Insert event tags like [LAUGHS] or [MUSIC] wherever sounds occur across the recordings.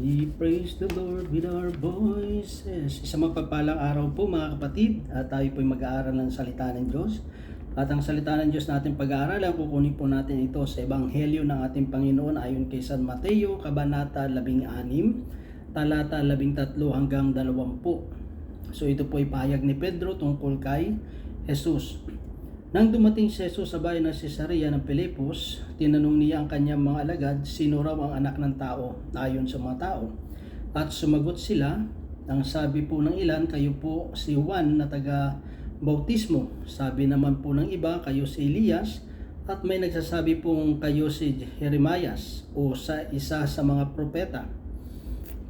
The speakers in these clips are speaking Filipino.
We praise the Lord with our voices. Isang magpapalang araw po mga kapatid. At tayo po mag-aaral ng salita ng Diyos. At ang salita ng Diyos natin pag-aaralan, kukunin po natin ito sa Ebanghelyo ng ating Panginoon ayon kay San Mateo, Kabanata 16, talata 13 hanggang 20. So ito po ay pahayag ni Pedro tungkol kay Jesus. Nang dumating si Jesus sa bayan ng Cesarea ng Pilipos, tinanong niya ang kanyang mga alagad, sino raw ang anak ng tao ayon sa mga tao. At sumagot sila, ang sabi po ng ilan, kayo po si Juan na taga bautismo. Sabi naman po ng iba, kayo si Elias. At may nagsasabi pong kayo si Jeremias o sa isa sa mga propeta.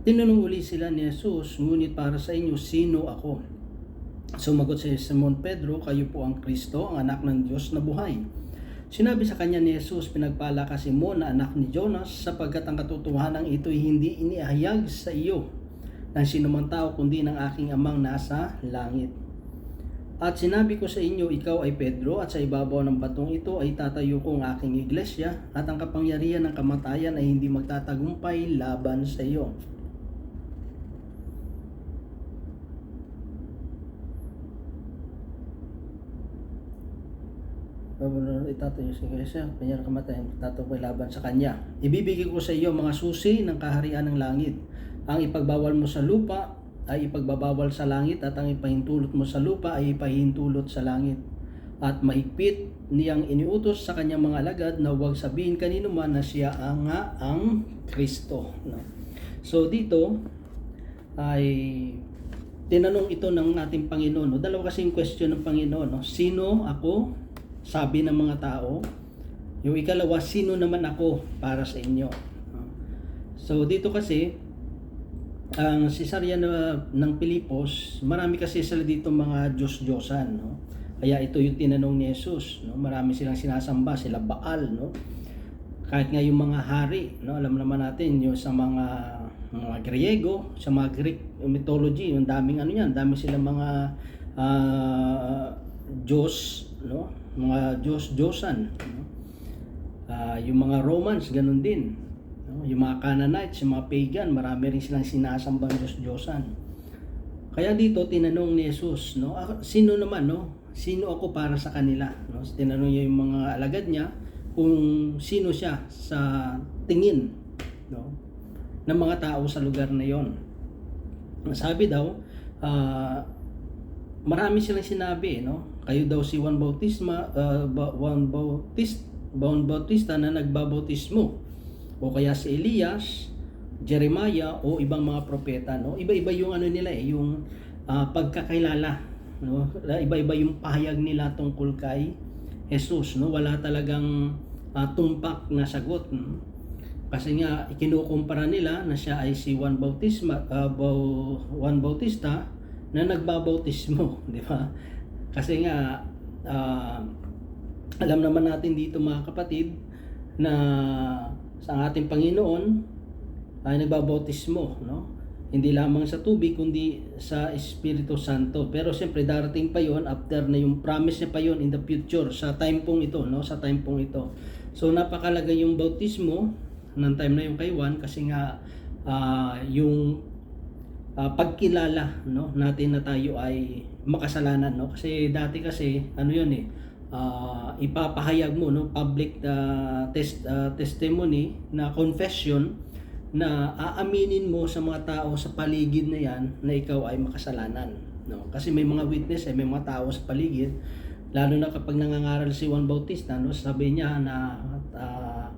Tinanong uli sila ni Jesus, ngunit para sa inyo, sino ako? Sumagot si Simon Pedro, kayo po ang Kristo, ang anak ng Diyos na buhay. Sinabi sa kanya ni Jesus, pinagpala ka Simon na anak ni Jonas, sapagkat ang katotohanan ito'y hindi iniahayag sa iyo ng sinumang tao, kundi ng aking amang nasa langit. At sinabi ko sa inyo, ikaw ay Pedro, at sa ibabaw ng batong ito ay tatayo ko ang aking iglesia, at ang kapangyarihan ng kamatayan ay hindi magtatagumpay laban sa iyo. Itatayo si Kesa, kanyang kamatayan, tatapoy laban sa kanya. Ibibigay ko sa iyo mga susi ng kaharian ng langit. Ang ipagbawal mo sa lupa ay ipagbabawal sa langit at ang ipahintulot mo sa lupa ay ipahintulot sa langit. At mahigpit niyang iniutos sa kanyang mga alagad na huwag sabihin kanino man na siya ang nga ang Kristo. No? So dito ay tinanong ito ng ating Panginoon. No? Dalawa kasi yung question ng Panginoon. No? Sino ako? Sabi ng mga tao. Yung ikalawa, sino naman ako para sa inyo? So dito kasi, ang Cesarea na, ng Pilipos, marami kasi sila dito mga Diyos-Diyosan. No? Kaya ito yung tinanong ni Jesus. No? Marami silang sinasamba, sila Baal. No? Kahit nga yung mga hari, no? alam naman natin yung sa mga mga Griego, sa mga Greek mythology, yung daming ano yan, dami silang mga uh, Diyos, no? Mga Diyos Diyosan, no? uh, yung mga Romans, ganun din. No? Yung mga Canaanites, yung mga pagan, marami rin silang sinasambang Diyos Diyosan. Kaya dito tinanong ni Jesus, no, sino naman, no? Sino ako para sa kanila, no? Tinanong niya yung mga alagad niya kung sino siya sa tingin, no? ng mga tao sa lugar na yon. Sabi daw, uh, marami silang sinabi, no? Kayo daw si Juan Bautista, uh, Juan Bautista, Juan Bautista na nagbabautismo. O kaya si Elias, Jeremiah o ibang mga propeta, no? Iba-iba yung ano nila eh, yung uh, pagkakilala, no? Iba-iba yung pahayag nila tungkol kay Jesus, no? Wala talagang uh, tumpak na sagot. No? Kasi nga ikinukumpara nila na siya ay si Juan Bautista, uh, Juan Bautista na nagbabautismo, [LAUGHS] di ba? Kasi nga uh, alam naman natin dito mga kapatid na sa ating Panginoon ay nagbabautismo, no? Hindi lamang sa tubig kundi sa Espiritu Santo. Pero siyempre darating pa 'yon after na yung promise niya pa 'yon in the future sa time pong ito, no? Sa time pong ito. So napakalaga yung bautismo ng time na yung kay Juan kasi nga uh, yung uh, pagkilala no natin na tayo ay makasalanan no kasi dati kasi ano yun eh uh, ipapahayag mo no public uh, test uh, testimony na confession na aaminin mo sa mga tao sa paligid na yan na ikaw ay makasalanan no kasi may mga witness eh may mga tao sa paligid lalo na kapag nangangaral si Juan Bautista no sabi niya na uh,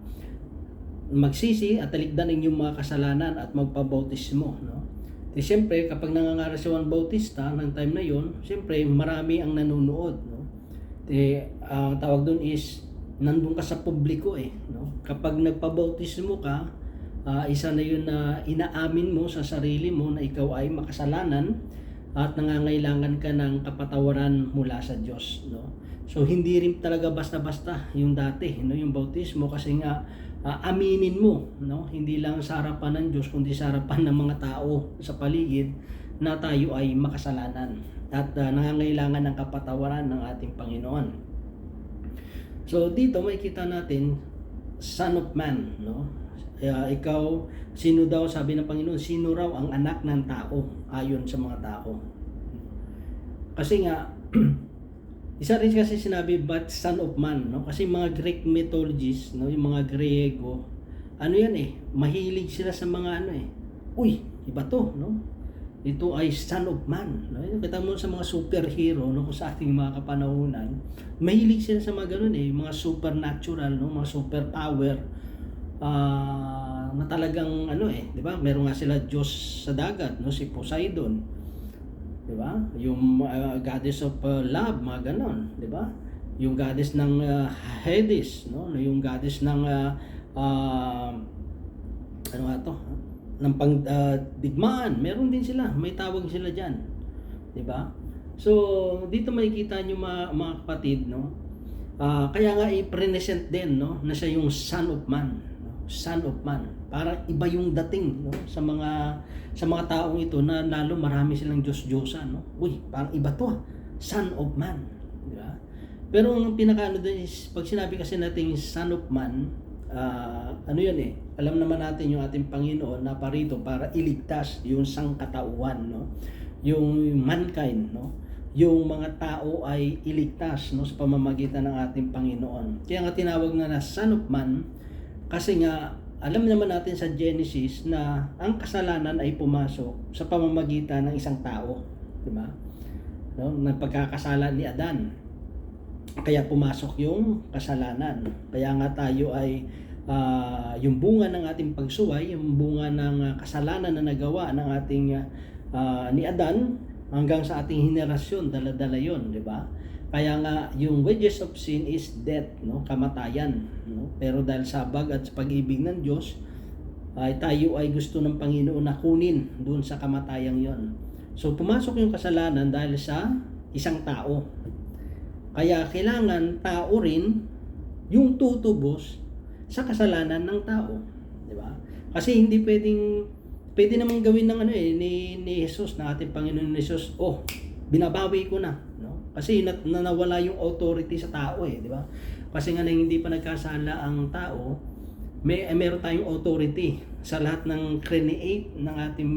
magsisi at talikdan ang mga kasalanan at magpabautismo. No? Di siyempre, kapag nangangaral si Juan Bautista ng time na yon, siyempre marami ang nanonood. No? Di, ang uh, tawag doon is, nandun ka sa publiko eh. No? Kapag nagpabautismo ka, uh, isa na yun na inaamin mo sa sarili mo na ikaw ay makasalanan at nangangailangan ka ng kapatawaran mula sa Diyos. No? So hindi rin talaga basta-basta yung dati, no? yung bautismo kasi nga uh, aminin mo, no? Hindi lang sa harapan ng Diyos kundi sa harapan ng mga tao sa paligid na tayo ay makasalanan at uh, nangangailangan ng kapatawaran ng ating Panginoon. So dito makikita natin Son of Man, no? Kaya ikaw, sino daw, sabi ng Panginoon, sino raw ang anak ng tao ayon sa mga tao? Kasi nga, [CLEARS THROAT] isa rin kasi sinabi, but son of man, no? Kasi mga Greek mythologies, no? Yung mga Griego, ano yan eh, mahilig sila sa mga ano eh, uy, iba to, no? Ito ay son of man. No? Kita mo sa mga superhero no, sa ating mga kapanahunan, mahilig sila sa mga ganun eh, mga supernatural, no, mga superpower ah na talagang ano eh, 'di ba? Meron nga sila Diyos sa dagat, no, si Poseidon. 'Di ba? Yung ah, goddess of ah, love, mga ganon, 'di ba? Yung goddess ng ah, Hades, no, yung goddess ng ah, ah, ano nga to? ng pang ah, digmaan, meron din sila, may tawag sila diyan. 'Di ba? So, dito makikita niyo mga, mga kapatid, no? Ah, kaya nga i-present din, no, na siya yung son of man? Son of man. Para iba yung dating, no, sa mga sa mga taong ito na lalo marami silang Diyos-Diyosan, no? Uy, parang iba to, ah. son of man, di ba? Pero ang pinakaano din is pag sinabi kasi nating son of man, ah, ano yun eh, alam naman natin yung ating Panginoon na parito para iligtas yung sangkatauhan, no? Yung mankind, no? Yung mga tao ay iligtas no sa pamamagitan ng ating Panginoon. Kaya nga tinawag na na Son of Man kasi nga alam naman natin sa Genesis na ang kasalanan ay pumasok sa pamamagitan ng isang tao, di ba? No, ng pagkakasala ni Adan kaya pumasok yung kasalanan. Kaya nga tayo ay ah, yung bunga ng ating pagsuway, yung bunga ng ah, kasalanan na nagawa ng ating ah, ni Adan hanggang sa ating henerasyon, dala-dala yon, di ba? Kaya nga yung wages of sin is death, no, kamatayan, no? Pero dahil sa bag at pag-ibig ng Diyos, ay tayo ay gusto ng Panginoon na kunin doon sa kamatayang yon. So pumasok yung kasalanan dahil sa isang tao, kaya kailangan tao rin yung tutubos sa kasalanan ng tao, di ba? Kasi hindi pwedeng pwede namang gawin ng ano eh ni ni Jesus na ating Panginoon Jesus, oh, binabawi ko na? Kasi na, na nawala yung authority sa tao eh, di ba? Kasi nga na hindi pa nagkasala ang tao, may eh, meron tayong authority sa lahat ng create ng ating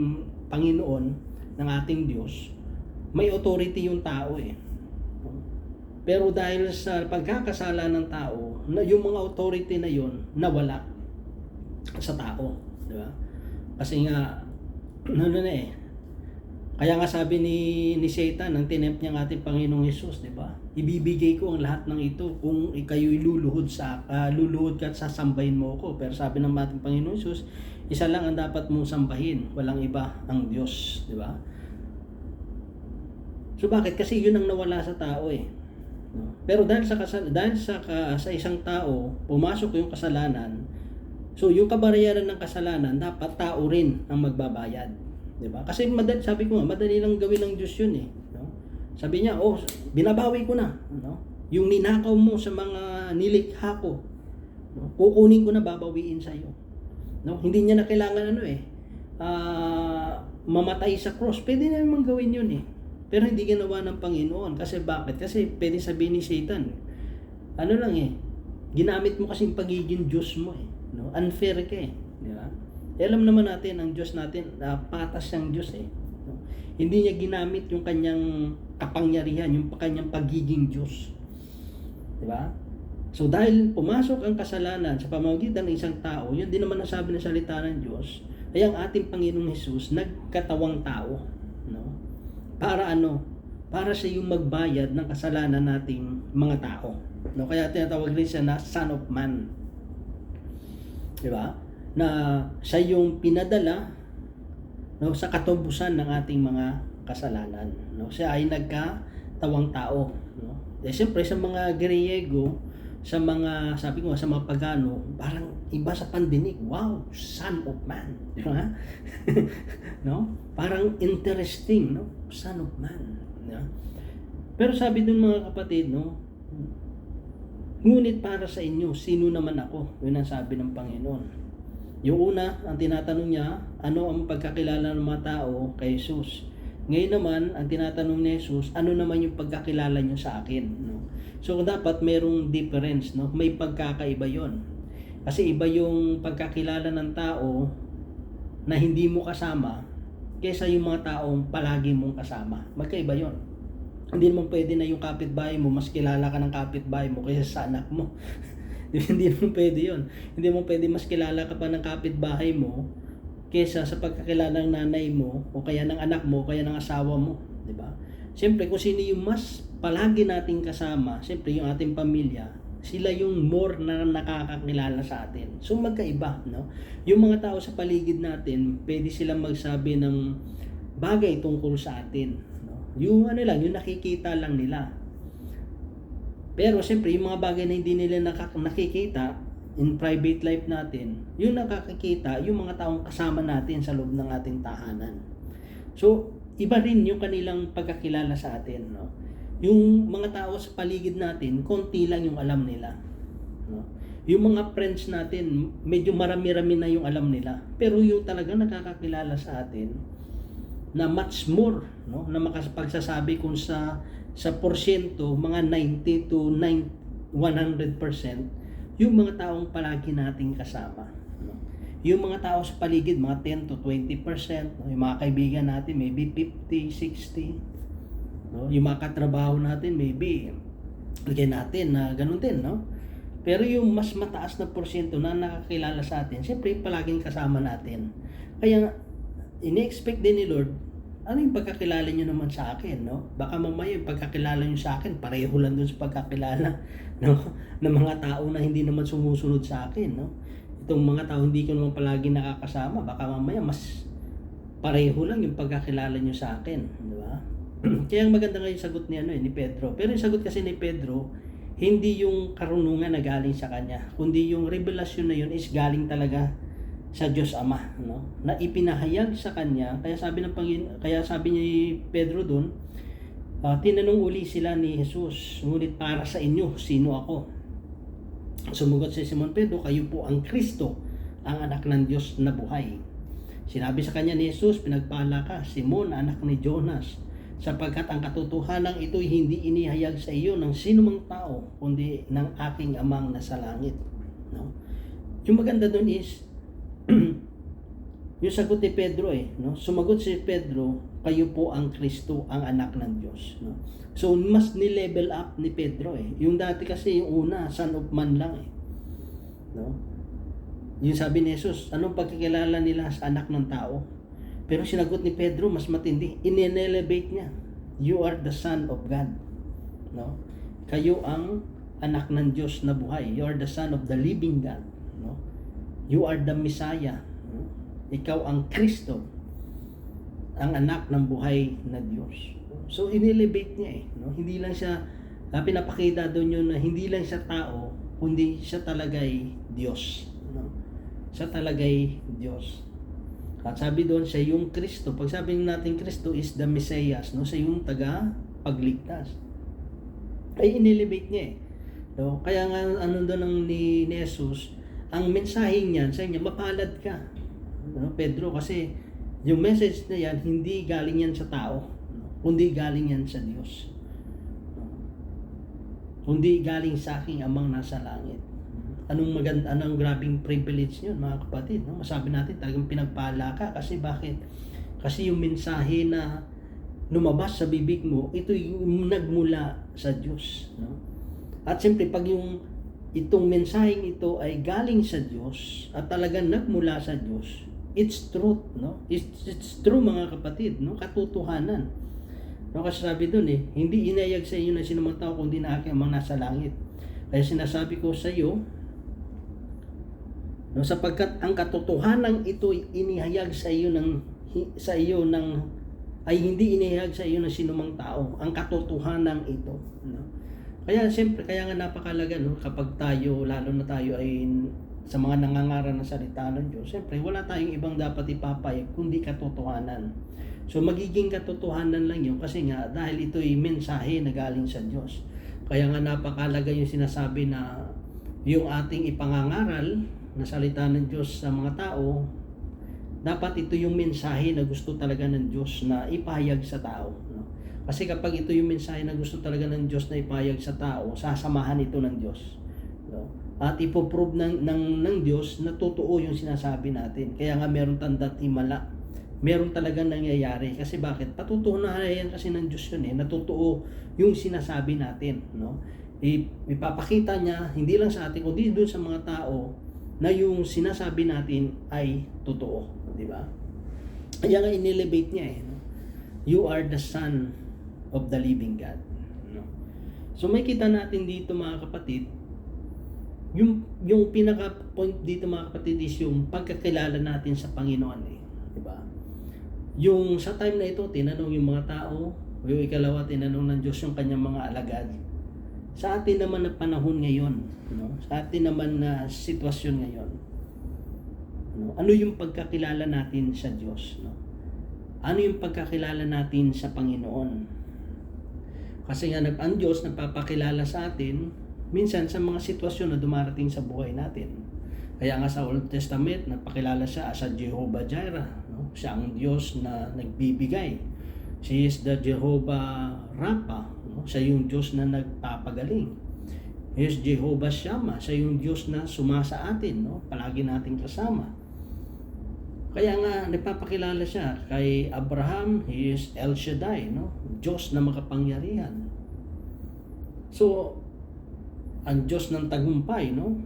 Panginoon, ng ating Diyos. May authority yung tao eh. Pero dahil sa pagkakasala ng tao, na yung mga authority na yon nawala sa tao, di ba? Kasi nga [CLEARS THROAT] ano na eh. Kaya nga sabi ni ni Satan nang tinempt niya ang ating Panginoong Hesus, di ba? Ibibigay ko ang lahat ng ito kung ikayo'y luluhod sa ah, luluhod ka at sasambahin mo ako. Pero sabi ng ating Panginoong Hesus, isa lang ang dapat mong sambahin, walang iba ang Diyos, di ba? So bakit? Kasi yun ang nawala sa tao eh. Pero dahil sa kasal dahil sa ka, sa isang tao pumasok yung kasalanan, so yung kabayaran ng kasalanan dapat tao rin ang magbabayad, 'di ba? Kasi madali sabi ko nga, madali lang gawin ng Diyos 'yun eh, no? Sabi niya, "Oh, binabawi ko na." No? Yung ninakaw mo sa mga nilikha ko, no? kukunin ko na babawiin sa iyo. No? Hindi niya na kailangan ano eh, ah, mamatay sa cross. Pwede na naman gawin 'yun eh. Pero hindi ginawa ng Panginoon. Kasi bakit? Kasi pwede sabihin ni Satan, ano lang eh, ginamit mo kasing pagiging Diyos mo eh. No? Unfair ka eh. Eh, alam naman natin, ang Diyos natin, uh, patas siyang Diyos eh. No? Hindi niya ginamit yung kanyang kapangyarihan, yung kanyang pagiging Diyos. Di ba? So dahil pumasok ang kasalanan sa pamamagitan ng isang tao, yun din naman nasabi ng salita ng Diyos, ay ang ating Panginoong Hesus nagkatawang tao. No? Para ano? Para siya yung magbayad ng kasalanan nating mga tao. No? Kaya tinatawag rin siya na Son of Man. Di ba? Na siya yung pinadala no, sa katubusan ng ating mga kasalanan. No? Siya ay nagkatawang tao. No? Eh, siyempre, sa mga Griego, sa mga, sabi ko sa mga pagano, parang iba sa pandinig. Wow, son of man. Di ba? [LAUGHS] no? Parang interesting, no? Son of man. No? Pero sabi dun mga kapatid, no? Ngunit para sa inyo, sino naman ako? Yun ang sabi ng Panginoon. Yung una, ang tinatanong niya, ano ang pagkakilala ng mga tao kay Jesus? Ngayon naman, ang tinatanong ni Jesus, ano naman yung pagkakilala niyo sa akin? No? So, dapat merong difference, no? May pagkakaiba yon. Kasi iba yung pagkakilala ng tao na hindi mo kasama kaysa yung mga taong palagi mong kasama. Magkaiba yon. Hindi naman pwede na yung kapitbahay mo, mas kilala ka ng kapitbahay mo kaysa sa anak mo. [LAUGHS] [LAUGHS] hindi naman pwede yon. Hindi mo pwede mas kilala ka pa ng kapitbahay mo kaysa sa pagkakilala ng nanay mo o kaya ng anak mo o kaya ng asawa mo. Di ba? Siyempre, kung sino yung mas palagi nating kasama, siyempre yung ating pamilya, sila yung more na nakakakilala sa atin. So magkaiba, no? Yung mga tao sa paligid natin, pwede silang magsabi ng bagay tungkol sa atin, no? Yung ano lang, yung nakikita lang nila. Pero siyempre, yung mga bagay na hindi nila nakikita in private life natin, yung nakakikita, yung mga taong kasama natin sa loob ng ating tahanan. So, iba rin yung kanilang pagkakilala sa atin, no? Yung mga tao sa paligid natin, konti lang yung alam nila. No? Yung mga friends natin, medyo marami-rami na yung alam nila. Pero yung talaga nakakakilala sa atin, na much more, no? na makapagsasabi kung sa sa porsyento, mga 90 to 9, 100%, yung mga taong palagi nating kasama. No? Yung mga tao sa paligid, mga 10 to 20%, no? yung mga kaibigan natin, maybe 50, 60, no? yung mga katrabaho natin, maybe, lagyan natin na ganun din, no? Pero yung mas mataas na porsyento na nakakilala sa atin, siyempre palaging kasama natin. Kaya, ini-expect din ni Lord, ano yung pagkakilala nyo naman sa akin, no? Baka mamaya yung pagkakilala nyo sa akin, pareho lang dun sa pagkakilala [LAUGHS] no? ng mga tao na hindi naman sumusunod sa akin, no? Itong mga tao hindi ko naman palagi nakakasama, baka mamaya mas pareho lang yung pagkakilala nyo sa akin, di ba? [CLEARS THROAT] Kaya ang maganda nga yung sagot ni, ano, eh, ni Pedro. Pero yung sagot kasi ni Pedro, hindi yung karunungan na galing sa kanya, kundi yung revelasyon na yun is galing talaga sa Diyos Ama, no? Na ipinahayag sa kanya, kaya sabi ng Panginoon, kaya sabi ni Pedro doon, uh, tinanong uli sila ni Jesus, ngunit para sa inyo, sino ako? Sumugot si Simon Pedro, kayo po ang Kristo, ang anak ng Diyos na buhay. Sinabi sa kanya ni Jesus, pinagpala ka, Simon, anak ni Jonas, sapagkat ang katotohanan ito'y hindi inihayag sa iyo ng sinumang tao, kundi ng aking amang nasa langit. No? Yung maganda doon is, [CLEARS THROAT] yung sagot ni Pedro eh, no? Sumagot si Pedro, kayo po ang Kristo, ang anak ng Diyos, no? So mas ni-level up ni Pedro eh. Yung dati kasi yung una, son of man lang eh. No? Yung sabi ni Jesus, anong pagkikilala nila sa anak ng tao? Pero sinagot ni Pedro, mas matindi. In-elevate niya. You are the son of God. No? Kayo ang anak ng Diyos na buhay. You are the son of the living God. No? You are the Messiah. Ikaw ang Kristo. Ang anak ng buhay na Diyos. So, in-elevate niya eh. No? Hindi lang siya, uh, pinapakita doon yun na hindi lang siya tao, kundi siya talaga'y Diyos. No? Siya talaga'y Diyos. At sabi doon, siya yung Kristo. Pag sabi natin Kristo is the Messiah, no? siya yung taga pagligtas. Ay inelevate niya eh. No? Kaya nga ano doon ng ni, ni Jesus, ang mensahe niyan sa inyo, mapalad ka. No? Pedro, kasi yung message na yan, hindi galing yan sa tao, kundi galing yan sa Diyos. No? Kundi galing sa aking amang nasa langit anong maganda, anong grabing privilege yun mga kapatid. No? Masabi natin talagang pinagpala ka kasi bakit? Kasi yung mensahe na lumabas sa bibig mo, ito yung nagmula sa Diyos. No? At siyempre, pag yung itong mensaheng ito ay galing sa Diyos at talagang nagmula sa Diyos, it's truth, no? It's, it's true mga kapatid, no? Katotohanan. No, kasi sabi doon eh, hindi inayag sa inyo na sinumang tao kundi na aking mga nasa langit. Kaya sinasabi ko sa iyo, No, sapagkat ang katotohanan ito ay inihayag sa iyo ng sa iyo ng ay hindi inihayag sa iyo ng sinumang tao ang katotohanan ito no kaya siyempre kaya nga napakalaga no? Kapag tayo lalo na tayo ay sa mga nangangaral ng salita ng Diyos siyempre wala tayong ibang dapat ipapayag kundi katotohanan. So magiging katotohanan lang yun kasi nga dahil ito ay mensahe na galing sa Diyos. Kaya nga napakalaga yung sinasabi na yung ating ipangangaral na salita ng Diyos sa mga tao, dapat ito yung mensahe na gusto talaga ng Diyos na ipahayag sa tao. Kasi kapag ito yung mensahe na gusto talaga ng Diyos na ipahayag sa tao, sasamahan ito ng Diyos. No? at ipoprove ng, ng, ng Diyos na totoo yung sinasabi natin. Kaya nga meron tanda't himala. Meron talagang nangyayari. Kasi bakit? Patutunayan kasi ng Diyos yun eh. Natotoo yung sinasabi natin. No? Ipapakita niya, hindi lang sa atin, kundi doon sa mga tao na yung sinasabi natin ay totoo. Di ba? Kaya nga inelevate niya eh. You are the son of the living God. No? So may kita natin dito mga kapatid, yung yung pinaka point dito mga kapatid is yung pagkakilala natin sa Panginoon eh, 'di ba? Yung sa time na ito tinanong yung mga tao, yung ikalawa tinanong ng Diyos yung kanyang mga alagad. Sa atin naman na panahon ngayon, no? Sa atin naman na sitwasyon ngayon. No? Ano yung pagkakilala natin sa Diyos, no? Ano yung pagkakilala natin sa Panginoon? Kasi nga ang Diyos nagpapakilala sa atin minsan sa mga sitwasyon na dumarating sa buhay natin. Kaya nga sa Old Testament, nagpakilala siya as a Jehovah Jireh. No? Siya ang Diyos na nagbibigay. She is the Jehovah Rapha. No? Siya yung Diyos na nagpapagaling. He is Jehovah Shammah. Siya yung Diyos na sumasa atin. No? Palagi natin kasama. Kaya nga, nagpapakilala siya kay Abraham, he is El Shaddai, no? Diyos na makapangyarihan. So, ang Diyos ng tagumpay, no?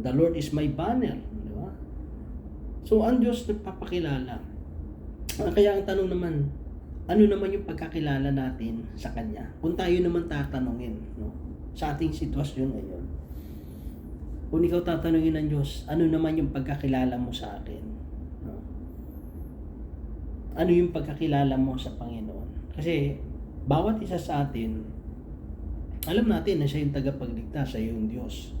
The Lord is my banner, di ba? So, ang Diyos nagpapakilala. Ah, Kaya ang tanong naman, ano naman yung pagkakilala natin sa Kanya? Kung tayo naman tatanungin, no? Sa ating sitwasyon ngayon. Kung ikaw tatanungin ng Diyos, ano naman yung pagkakilala mo sa akin? No? Ano yung pagkakilala mo sa Panginoon? Kasi, bawat isa sa atin, alam natin na siya yung tagapagligtas, siya yung Diyos.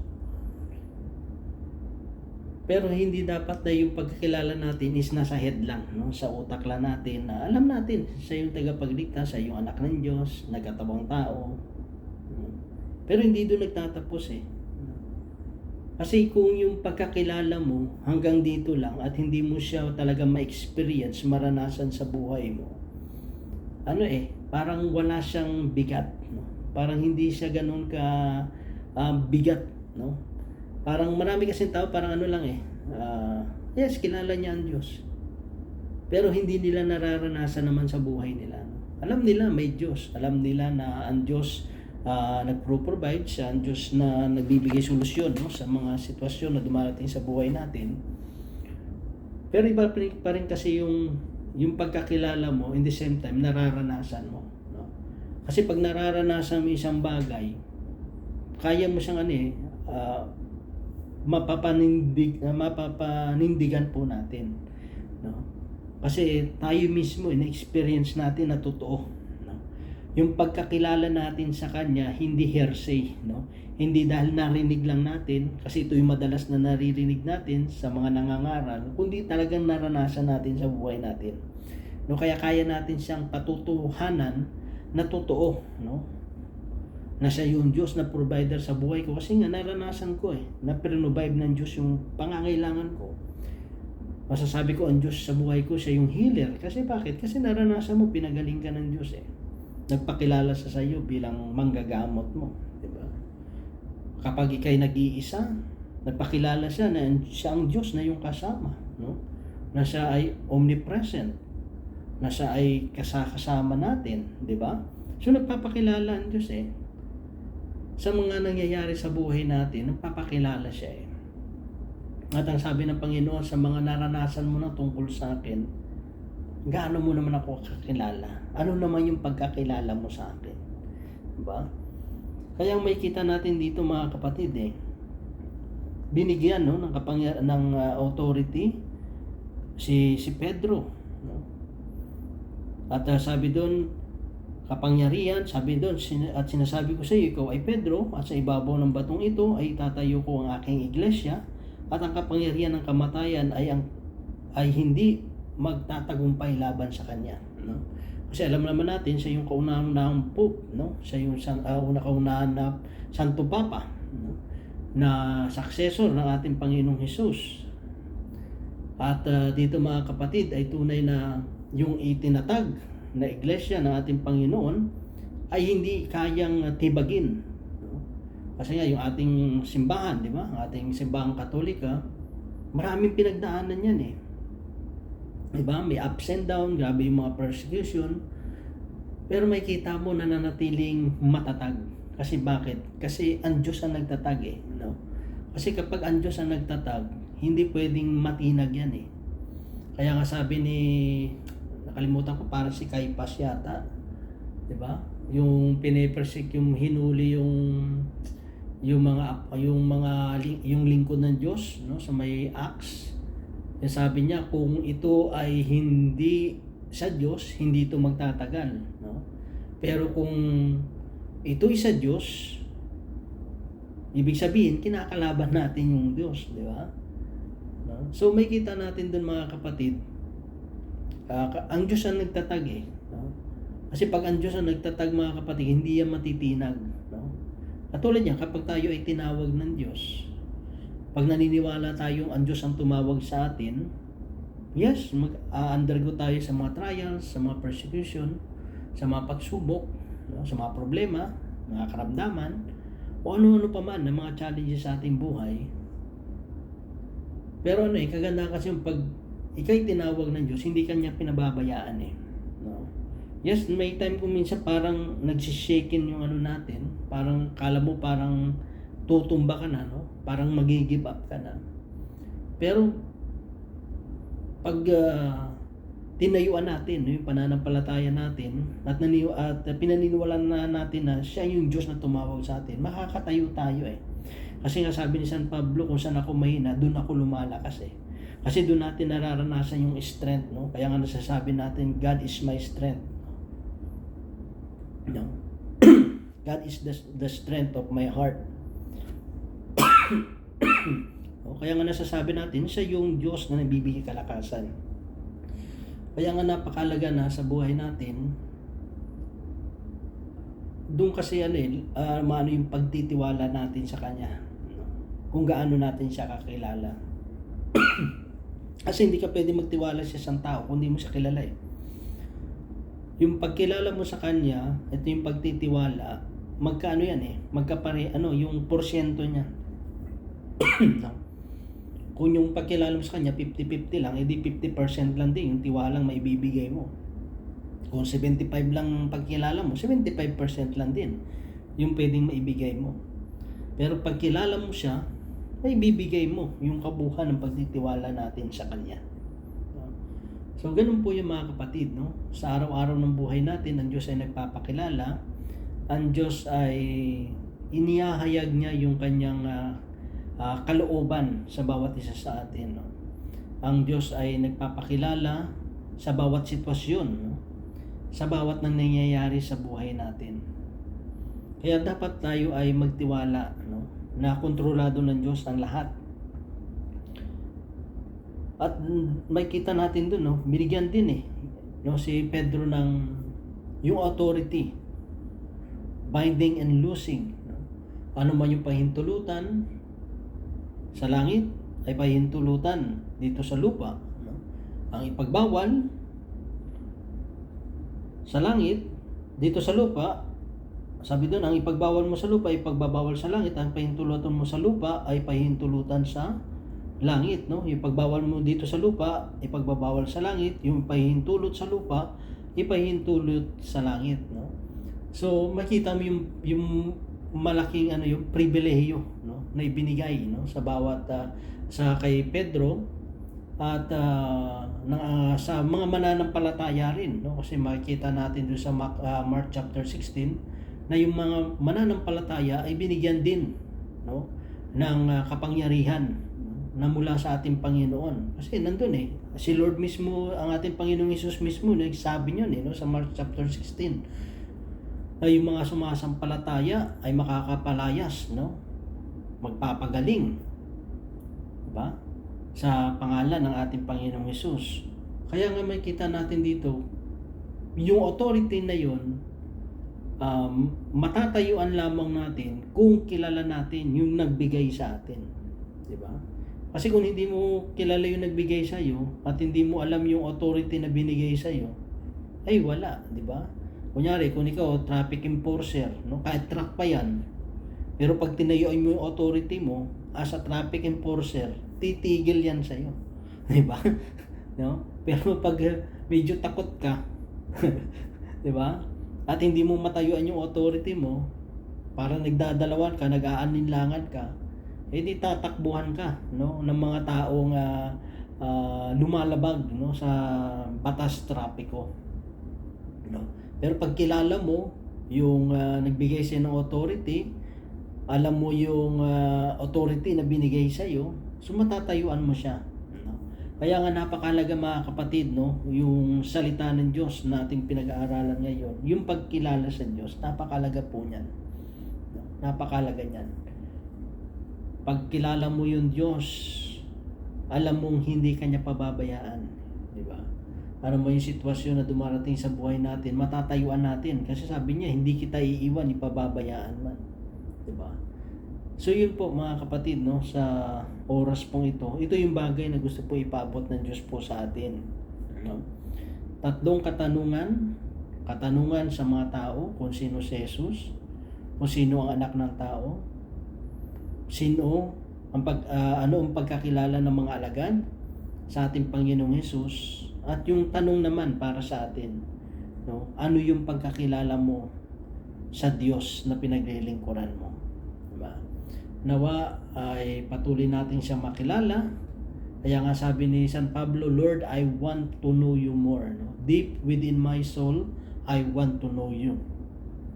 Pero hindi dapat na yung pagkakilala natin is nasa head lang, no? sa utak lang natin na alam natin siya yung tagapagligtas, siya yung anak ng Diyos, nagkatabang tao. Pero hindi doon nagtatapos eh. Kasi kung yung pagkakilala mo hanggang dito lang at hindi mo siya talaga ma-experience, maranasan sa buhay mo, ano eh, parang wala siyang bigat. No? Parang hindi siya ganun ka ah, bigat. No? Parang marami kasi tao, parang ano lang eh. ah, yes, kilala niya ang Diyos. Pero hindi nila nararanasan naman sa buhay nila. Alam nila may Diyos. Alam nila na ang Diyos uh, nagpro-provide siya, ang Diyos na nagbibigay solusyon no, sa mga sitwasyon na dumarating sa buhay natin. Pero iba pa rin, kasi yung yung pagkakilala mo in the same time nararanasan mo no? kasi pag nararanasan mo isang bagay kaya mo siyang ano eh ah, mapapanindig ah, mapapanindigan po natin no kasi tayo mismo na-experience natin na totoo? Yung pagkakilala natin sa kanya hindi hearsay no? Hindi dahil narinig lang natin kasi ito yung madalas na naririnig natin sa mga nangangaral kundi talagang naranasan natin sa buhay natin. No kaya kaya natin siyang patutuhanan na totoo no? Na siya yung Diyos na provider sa buhay ko. Kasi nga naranasan ko eh na pinovive ng Diyos yung pangangailangan ko. Masasabi ko ang Diyos sa buhay ko siya yung healer. Kasi bakit? Kasi naranasan mo pinagaling ka ng Diyos eh nagpakilala sa sayo bilang manggagamot mo di ba kapag ikay nag-iisa, nagpakilala siya na siya ang Diyos na yung kasama, no? Na siya ay omnipresent, na siya ay kasakasama natin, di ba? So nagpapakilala ang Diyos eh. Sa mga nangyayari sa buhay natin, nagpapakilala siya eh. At ang sabi ng Panginoon sa mga naranasan mo na tungkol sa akin, gaano mo naman ako kakilala? Ano naman yung pagkakilala mo sa akin? Diba? Kaya may kita natin dito mga kapatid eh. Binigyan no ng kapangyar ng uh, authority si si Pedro no? At uh, sabi doon kapangyarihan, sabi doon sin- at sinasabi ko sa iyo ikaw ay Pedro at sa ibabaw ng batong ito ay tatayo ko ang aking iglesia at ang kapangyarihan ng kamatayan ay ang ay hindi magtatagumpay laban sa kanya no kasi alam naman natin siya yung kaunahang pope, no? Siya yung uh, una kaunahan na Santo Papa, no? na successor ng ating Panginoong Hesus. At uh, dito mga kapatid ay tunay na yung itinatag na iglesia ng ating Panginoon ay hindi kayang tibagin. No? Kasi nga yung ating simbahan, di ba? Ang ating simbahang katolika, maraming pinagdaanan yan eh. Di ba? May ups and down, grabe yung mga persecution. Pero may kita mo na nanatiling matatag. Kasi bakit? Kasi ang Diyos ang nagtatag eh. No? Kasi kapag ang Diyos ang nagtatag, hindi pwedeng matinag yan eh. Kaya nga sabi ni, nakalimutan ko, parang si Caipas yata. Di ba? Yung pinipersik, yung hinuli yung yung mga yung mga yung lingkod ng Diyos no sa may acts yung sabi niya kung ito ay hindi sa Diyos hindi ito magtatagal no pero kung ito ay sa Diyos ibig sabihin kinakalaban natin yung Diyos di ba no? so may kita natin dun mga kapatid ka- ang Diyos ang nagtatag eh no? kasi pag ang Diyos ang nagtatag mga kapatid hindi yan matitinag no Katulad niya, kapag tayo ay tinawag ng Diyos, pag naniniwala tayong ang Diyos ang tumawag sa atin, yes, mag-undergo tayo sa mga trials, sa mga persecution, sa mga pagsubok, no, sa mga problema, mga karamdaman, o ano-ano pa man na mga challenges sa ating buhay. Pero ano eh, kaganda kasi yung pag ikay tinawag ng Diyos, hindi kanya pinababayaan eh. No? Yes, may time kung minsan parang nagsishaken yung ano natin. Parang kala mo parang tutumba ka na, no? Parang magigive up ka na. Pero pag ah, tinayuan natin, yung pananampalataya natin, at, nani, at uh, pinaniniwalaan na natin na siya yung Diyos na tumawag sa atin, makakatayo tayo eh. Kasi nga sabi ni San Pablo, kung saan ako mahina, doon ako lumalakas eh. Kasi doon natin nararanasan yung strength, no? Kaya nga nasasabi natin, God is my strength. No? [CLEARS THROAT] God is the, the strength of my heart. [COUGHS] o, kaya nga nasasabi natin, siya yung Diyos na nagbibigay kalakasan. Kaya nga napakalaga na sa buhay natin, doon kasi ano eh, ah, maano yung pagtitiwala natin sa Kanya. Kung gaano natin siya kakilala. [COUGHS] kasi hindi ka pwede magtiwala sa isang tao kung hindi mo siya kilala eh yung pagkilala mo sa kanya, ito yung pagtitiwala, magkaano yan eh, magkapare, ano, yung porsyento niya. [COUGHS] Kung yung pagkilala mo sa kanya, 50-50 lang, edi 50% lang din yung tiwalang maibibigay mo. Kung 75 lang pagkilala mo, 75% lang din yung pwedeng maibigay mo. Pero pagkilala mo siya, may bibigay mo yung kabuhan ng pagtitiwala natin sa kanya. So, ganun po yung mga kapatid, no? Sa araw-araw ng buhay natin, ang Diyos ay nagpapakilala. Ang Diyos ay inihahayag niya yung kanyang ah, ah, kalooban sa bawat isa sa atin, no? Ang Diyos ay nagpapakilala sa bawat sitwasyon, no? Sa bawat nang nangyayari sa buhay natin. Kaya dapat tayo ay magtiwala, no? Na kontrolado ng Diyos ang lahat. At may kita natin dun, no? binigyan din eh. No, si Pedro ng yung authority. Binding and loosing. No? Ano man yung pahintulutan sa langit ay pahintulutan dito sa lupa. Ang ipagbawal sa langit dito sa lupa sabi doon, ang ipagbawal mo sa lupa ay pagbabawal sa langit, ang pahintulutan mo sa lupa ay pahintulutan sa langit, no? Yung pagbawal mo dito sa lupa, ipagbabawal sa langit, yung pahintulot sa lupa, ipahintulot sa langit, no? So, makita mo yung yung malaking ano yung pribilehiyo? Na ibinigay, no? Sa bawat ah, sa kay Pedro at ah, na, ah, sa mga mananampalataya rin, no? Kasi makikita natin doon sa Mark, ah, Mark chapter 16 na yung mga mananampalataya ay binigyan din, no? ng ah, kapangyarihan na mula sa ating Panginoon. Kasi nandun eh, si Lord mismo, ang ating Panginoong Isus mismo, nagsabi niyon eh, no, sa Mark chapter 16, na yung mga sumasampalataya ay makakapalayas, no? Magpapagaling. Diba? Sa pangalan ng ating Panginoong Isus. Kaya nga may kita natin dito, yung authority na yon um, matatayuan lamang natin kung kilala natin yung nagbigay sa atin. Di ba? Kasi kung hindi mo kilala yung nagbigay sa iyo at hindi mo alam yung authority na binigay sa iyo, ay wala, di ba? Kunyari, kung ikaw traffic enforcer, no, kahit truck pa yan, Pero pag tinayuan mo yung authority mo, as a traffic enforcer, titigil yan sa'yo. [LAUGHS] Di ba? [LAUGHS] no? Pero pag uh, medyo takot ka, [LAUGHS] di ba? At hindi mo matayuan yung authority mo, para nagdadalawan ka, nag-aaninlangan ka, eh di tatakbuhan ka, no? Ng mga taong ah, ah, lumalabag, no? Sa batas trapiko. No? Pero pag kilala mo yung ah, nagbigay sa'yo ng authority, alam mo yung ah, authority na binigay sa iyo, so matatayuan mo siya. No? Kaya nga napakalaga mga kapatid, no, yung salita ng Diyos na ating pinag-aaralan ngayon, yung pagkilala sa Diyos, napakalaga po niyan. No? Napakalaga niyan. Pagkilala mo yung Diyos, alam mong hindi kanya pababayaan, di ba? Ano mo yung sitwasyon na dumarating sa buhay natin, matatayuan natin. Kasi sabi niya, hindi kita iiwan, ipababayaan man. Di ba? So yun po mga kapatid, no, sa oras pong ito, ito yung bagay na gusto po ipaabot ng Diyos po sa atin. No? Tatlong katanungan, katanungan sa mga tao kung sino si Jesus, kung sino ang anak ng tao, sino ang pag ah, ano ang pagkakilala ng mga alagad sa ating Panginoong Hesus at yung tanong naman para sa atin no ano yung pagkakilala mo sa Diyos na pinaglilingkuran mo nawa ay patuloy natin siya makilala. Kaya nga sabi ni San Pablo Lord I want to know you more no? Deep within my soul I want to know you.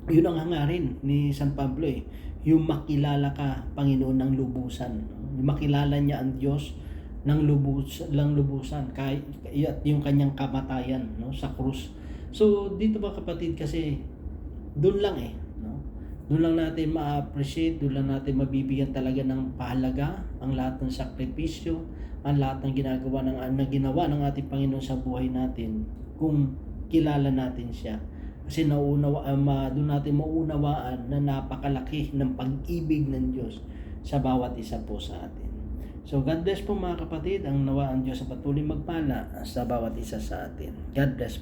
Yun ang hangarin ni San Pablo eh. Yung makilala ka Panginoon ng lubusan no? makilala niya ang Diyos ng lubus lang lubusan kahit at yung kanyang kamatayan no? Sa krus. So dito ba kapatid kasi doon lang eh doon lang natin ma-appreciate doon lang natin mabibigyan talaga ng pahalaga ang lahat ng sakripisyo ang lahat ng ginagawa ng na ginawa ng ating Panginoon sa buhay natin kung kilala natin siya kasi nauunawa, um, doon natin mauunawaan na napakalaki ng pag-ibig ng Diyos sa bawat isa po sa atin. So God bless po mga kapatid, ang nawa ang Diyos sa patuloy magpala sa bawat isa sa atin. God bless